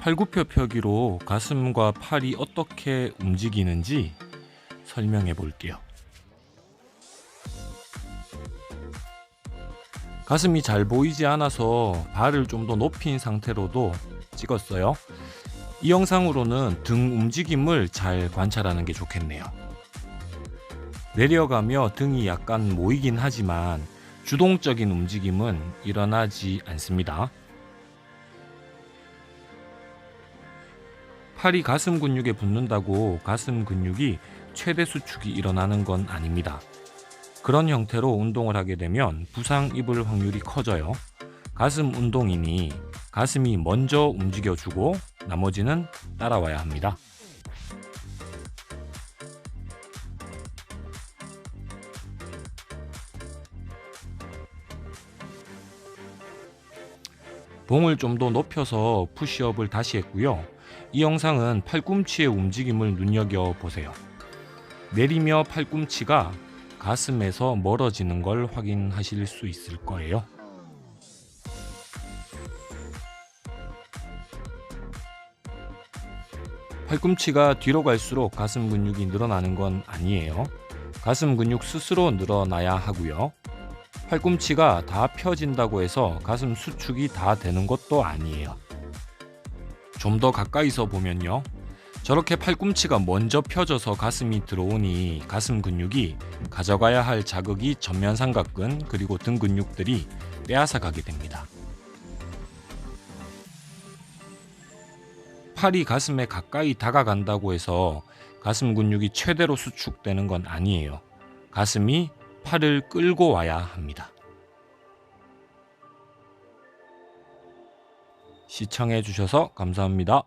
팔굽혀 펴기로 가슴과 팔이 어떻게 움직이는지 설명해 볼게요. 가슴이 잘 보이지 않아서 발을 좀 더 높인 상태로도 찍었어요. 이 영상으로는 등 움직임을 잘 관찰하는 게 좋겠네요. 내려가며 등이 약간 모이긴 하지만 주동적인 움직임은 일어나지 않습니다. 팔이 가슴 근육에 붙는다고 가슴 근육이 최대 수축이 일어나는 건 아닙니다. 그런 형태로 운동을 하게 되면 부상 입을 확률이 커져요. 가슴 운동이니 가슴이 먼저 움직여주고 나머지는 따라와야 합니다. 봉을 좀 더 높여서 푸시업을 다시 했고요. 이 영상은 팔꿈치의 움직임을 눈여겨 보세요. 내리며 팔꿈치가 가슴에서 멀어지는 걸 확인하실 수 있을 거예요. 팔꿈치가 뒤로 갈수록 가슴 근육이 늘어나는 건 아니에요. 가슴 근육 스스로 늘어나야 하고요. 팔꿈치가 다 펴진다고 해서 가슴 수축이 다 되는 것도 아니에요. 좀 더 가까이서 보면요. 저렇게 팔꿈치가 먼저 펴져서 가슴이 들어오니 가슴 근육이 가져가야 할 자극이 전면 삼각근 그리고 등 근육들이 빼앗아 가게 됩니다. 팔이 가슴에 가까이 다가간다고 해서 가슴 근육이 최대로 수축되는 건 아니에요. 가슴이 팔을 끌고 와야 합니다. 시청해 주셔서 감사합니다.